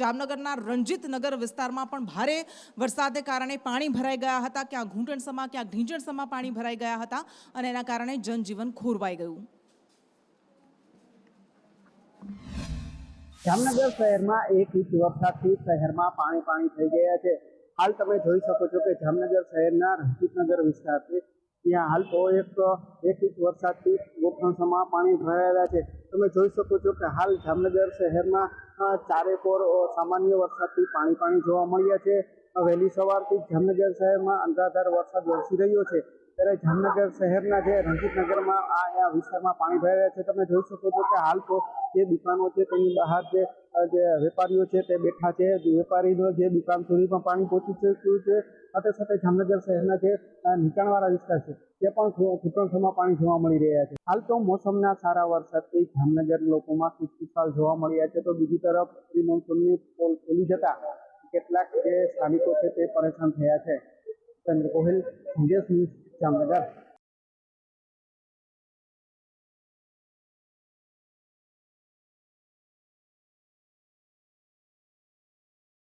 જામનગરના રણજીતનગર વિસ્તારમાં પણ ભારે વરસાદને કારણે પાણી ભરાઈ ગયા હતા. ક્યાં ઘૂંટણસમાં, ક્યાં ઢીંચણસમાં પાણી ભરાઈ ગયા હતા અને એના કારણે જનજીવન ખોરવાઈ ગયું. જામનગર શહેરમાં એક ઇંચ વરસાદથી શહેરમાં પાણી પાણી થઈ ગયા છે. હાલ તમે જોઈ શકો છો કે જામનગર શહેરના રણજીતનગર વિસ્તાર છે ત્યાં હાલ તો એક એક ઇંચ વરસાદથી ગોઠણસમાં પાણી ભરાયેલા છે. તમે જોઈ શકો છો કે હાલ જામનગર શહેરમાં ચારેકોર સામાન્ય વરસાદથી પાણી પાણી જોવા મળ્યા છે. વહેલી સવારથી જામનગર શહેરમાં અંધાધાર વરસાદ વરસી રહ્યો છે. ત્યારે જામનગર શહેરના જે રણજીતનગરમાં આ આ વિસ્તારમાં પાણી ભરાયા છે, તમે જોઈ શકો છો કે હાલ તો જે દુકાનો છે તેની બહાર જે જે વેપારીઓ છે તે બેઠા છે. વેપારીનો જે દુકાન સુધી પણ પાણી પહોંચી ચૂક્યું છે. સાથે સાથે જામનગર શહેરના જે નીચાણવાળા વિસ્તાર છે તે પણ ઘૂંટણસમાં પાણી જોવા મળી રહ્યા છે. હાલ તો મોસમના સારા વરસાદથી જામનગર લોકોમાં ખુશખુશાલ જોવા મળ્યા છે. તો બીજી તરફ પ્રી મોન્સૂનની પોલ ખોલી જતા કેટલાક જે સ્થાનિકો છે તે પરેશાન થયા છે. ચંદ્ર ગોહિલ સંદેશ ન્યૂઝ જામનગર.